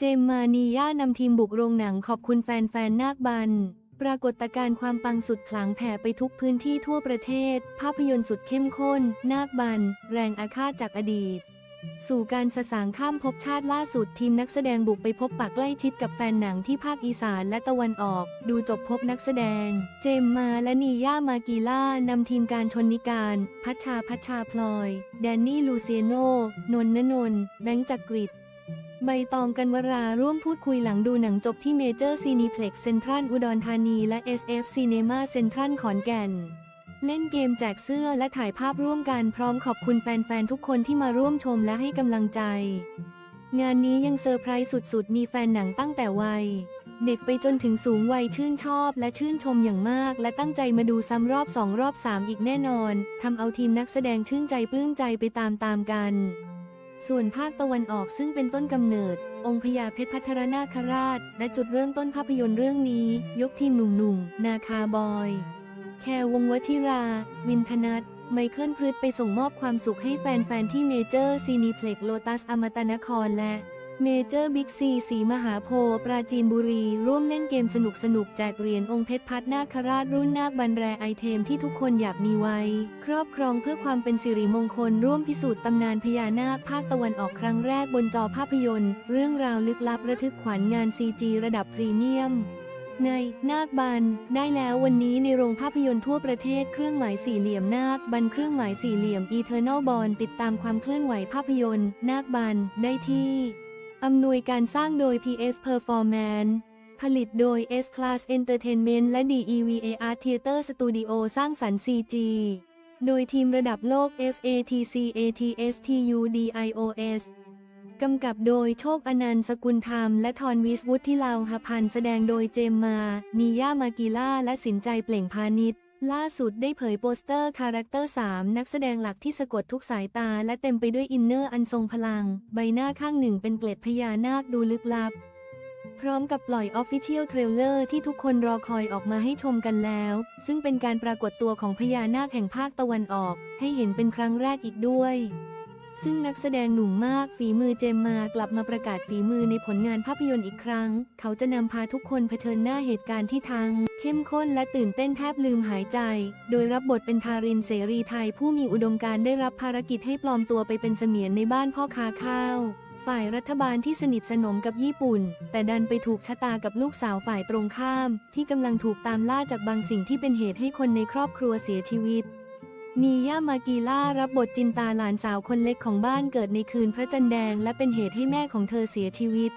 เจมมานีย่านำทีมบุกโรงหนังขอบคุณแฟนๆ นาคบัน ปรากฏการณ์ความปังสุดขลังแผ่ไปทุกพื้นที่ทั่วประเทศ ภาพยนตร์สุดเข้มข้น นาคบัน แรงอาฆาตจากอดีต สู่การสสางข้ามภพชาติล่าสุดทีมนักแสดงบุกไปพบปากใกล้ชิดกับแฟนหนังที่ภาคอีสานและตะวันออก ดูจบพบนักแสดง เจมมาและนีย่ามากีล่านำทีมการชนนิการ พัชชาพัชชาพลอย แดนนี่ลูเซียโน นนนนนแบงค์จักริด ใบตองกันวราร่วมพูดคุยหลังดูหนังจบที่เมเจอร์ซีนีเพล็กซ์เซ็นทรัลอุดรธานีและ SF Cinema เซ็นทรัลขอนแก่น เล่นเกมแจกเสื้อและถ่ายภาพร่วมกันพร้อมขอบคุณแฟนๆ ทุกคนที่มาร่วมชมและให้กำลังใจ งานนี้ยังเซอร์ไพรส์สุดๆ มีแฟนหนังตั้งแต่วัย เด็กไปจนถึงสูงวัยชื่นชอบและชื่นชมอย่างมาก และตั้งใจมาดูซ้ำรอบสองรอบสามอีกแน่นอนทำเอาทีมนักแสดงชื่นใจปลื้มใจไปตามๆกัน ส่วนภาคตะวันออกซึ่งเป็นต้นกำเนิด องค์พญาเพชรพัทรนาคราช และจุดเริ่มต้นภาพยนตร์เรื่องนี้ ยกทีมหนุ่มๆ นาคาบอย แควงวัชิรา วินทนัทไมเคิลพฤษไปส่งมอบความสุขให้แฟนๆ ที่เมเจอร์ซีนีเพล็กโลตัสอมตะนครและ เมเจอร์บิ๊กซีสีมหาโพธิ์ปราจีนบุรี ร่วมเล่นเกมสนุกสนุกแจกเหรียญองค์เพชรพัฒนาคราชรุ่นนาคบันแรไอเทมที่ทุกคนอยากมีไว้ ครอบครองเพื่อความเป็นสิริมงคล ร่วมพิสูจน์ตำนานพญานาคภาคตะวันออกครั้งแรกบนจอภาพยนตร์ เรื่องราวลึกลับระทึกขวัญงานซีจีระดับพรีเมียมในนาคบันได้แล้ววันนี้ในโรงภาพยนตร์ทั่วประเทศเครื่องหมายสี่เหลี่ยมนาคบันเครื่องหมายสี่เหลี่ยม Eternal Bond ติดตามความเคลื่อนไหวภาพยนตร์ นาคบันได้ที่ อำนวยการสร้างโดย PS Performance ผลิตโดย S Class Entertainment และ DEVAR Theater Studio สร้างสรรค์ CG โดยทีมระดับโลก FATC ATS TUDIOS กำกับโดยโชคอนันต์สกุลธรรม และทอนวิสวุฒิลาวหพันธ์แสดงโดยเจมมา มีย่ามากีล่า และสินใจเปล่งพาณิชย์ ล่าสุดได้เผยโปสเตอร์คาแรคเตอร์ 3 นักแสดงหลักที่สะกดทุกสายตา และเต็มไปด้วยอินเนอร์อันทรงพลัง ใบหน้าข้างหนึ่งเป็นเกล็ดพญานาคดูลึกลับ พร้อมกับปล่อยออฟฟิเชียลเทรลเลอร์ที่ทุกคนรอคอยออกมาให้ชมกันแล้ว ซึ่งเป็นการปรากฏตัวของพญานาคแห่งภาคตะวันออก ให้เห็นเป็นครั้งแรกอีกด้วย ซึ่งนักแสดงหนุ่มมากฝีมือเจมมากลับมาประกาศฝีมือในผลงานภาพยนตร์อีกครั้ง เขาจะนำพาทุกคนเผชิญหน้าเหตุการณ์ที่ทั้งเข้มข้นและตื่นเต้นแทบลืมหายใจ โดยรับบทเป็นทารินเสรีไทยผู้มีอุดมการได้รับภารกิจให้ปลอมตัวไปเป็นเสมียนในบ้านพ่อค้าข้าว ฝ่ายรัฐบาลที่สนิทสนมกับญี่ปุ่น แต่ดันไปถูกชะตากับลูกสาวฝ่ายตรงข้าม ที่กำลังถูกตามล่าจากบางสิ่งที่เป็นเหตุให้คนในครอบครัวเสียชีวิต นีย่ามากีล่ารับบทจินตาหลานสาวคนเล็กของบ้านเกิดในคืนพระจันทร์แดง และเป็นเหตุให้แม่ของเธอเสียชีวิต